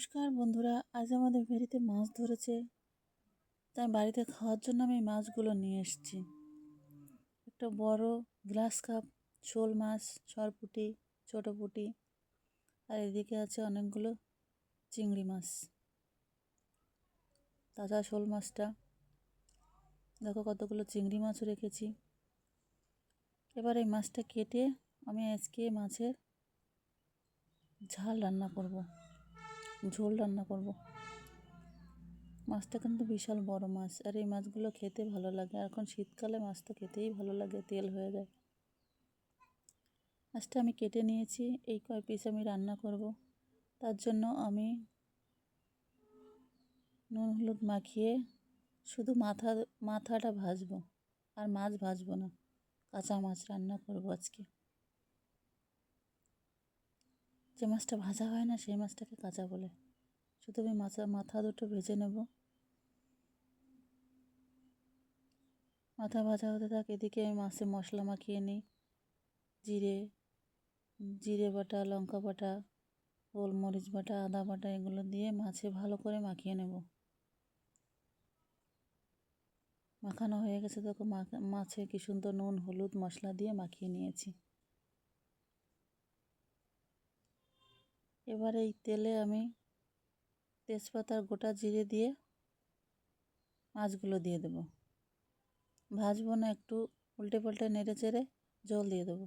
নমস্কার বন্ধুরা, আজ আমাদের বাড়িতে মাছ ধরেছে। তাই বাড়িতে খাওয়ার জন্য আমি মাছগুলো নিয়ে এসেছি। একটা বড় গ্লাস কাপ, শোল মাছ, সরপুটি, ছোটো পুঁটি, আর এদিকে আছে অনেকগুলো চিংড়ি মাছ। তাজা শোল মাছটা। দেখো কতগুলো চিংড়ি মাছও রেখেছি। এবার এই মাছটা কেটে আমি আজকে মাছের ঝাল রান্না করব। ঝোল রান্না করব। মাছটা কিন্তু বিশাল বড় মাছ, আর এই মাছগুলো খেতে ভালো লাগে। এখন শীতকালে মাছ তো খেতেই ভালো লাগে, তেল হয়ে যায়। মাছটা আমি কেটে নিয়েছি, এই কয় পিস আমি রান্না করব। তার জন্য আমি নুন হলুদ মাখিয়ে শুধু মাথা, মাথাটা ভাজবো, আর মাছ ভাজবো না। কাঁচা মাছ রান্না করব আজকে। যে মাছটা ভাজা হয় না, সেই মাছটাকে কাঁচা বলে। শুধু আমি মাছা মাথা দুটো ভেজে নেব। মাথা ভাজা হতে থাকে, এদিকে আমি মাছে মশলা মাখিয়ে নিই। জিরে জিরে বাটা, লঙ্কা বাটা, গোলমরিচ বাটা, আদা বাটা, এগুলো দিয়ে মাছে ভালো করে মাখিয়ে নেব। মাখানো হয়ে গেছে দেখো মাছে কি সুন্দর নুন, হলুদ মশলা দিয়ে মাখিয়ে নিয়েছি। এবার এই তেলে আমি তেজপাতার গোটা জিরে দিয়ে মাছগুলো দিয়ে দেবো। ভাজবো না, একটু উল্টে পাল্টে নেড়ে চেড়ে জল দিয়ে দেবো।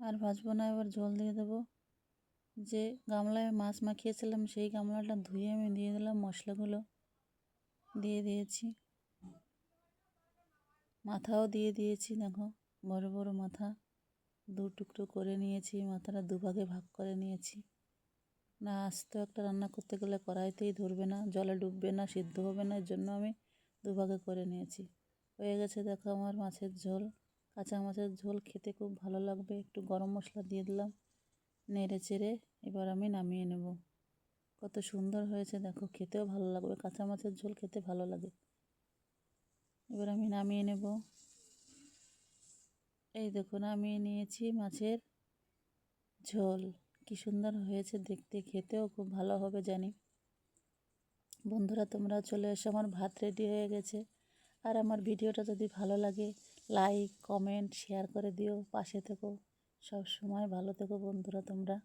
আর ভাজবো না, এবার জল দিয়ে দেবো। যে গামলায় মাছ মাখিয়েছিলাম, সেই গামলাটা ধুয়ে আমি দিয়ে দিলাম মশলাগুলো। দিয়ে দিয়েছি। মাথাও দিয়ে দিয়েছি, দেখো, বড় বড় মাথা। দু টুকরো করে নিয়েছি মাথাটা দুভাগে ভাগ করে নিয়েছি। না, আস্ত একটা রান্না করতে গেলে কড়াইতেই ধরবে না, জলে ডুববে না, সিদ্ধ হবে না, এর জন্য আমি দুভাগে করে নিয়েছি। হয়ে গেছে, দেখো আমার মাছের ঝোল। কাঁচা মাছের ঝোল খেতে খুব ভালো লাগবে। একটু গরম মশলা দিয়ে দিলাম, নেড়ে চেড়ে এবার আমি নামিয়ে নেব। কত সুন্দর হয়েছে, দেখো, খেতেও ভালো লাগবে, কাঁচা মাছের ঝোল খেতে ভালো লাগে। এবার আমি নামিয়ে নেব। এই দেখো, নামিয়ে নিয়েছি মাছের ঝোল। কি সুন্দর হয়েছে দেখতে, খেতেও খুব ভালো হবে জানি। বন্ধুরা, তোমরা চলে এসো, আমার ভাত রেডি হয়ে গেছে। আর আমার ভিডিওটা যদি ভালো লাগে লাইক কমেন্ট শেয়ার করে দিও। পাশে থেকো। সব সময় ভালো থেকো বন্ধুরা তোমরা।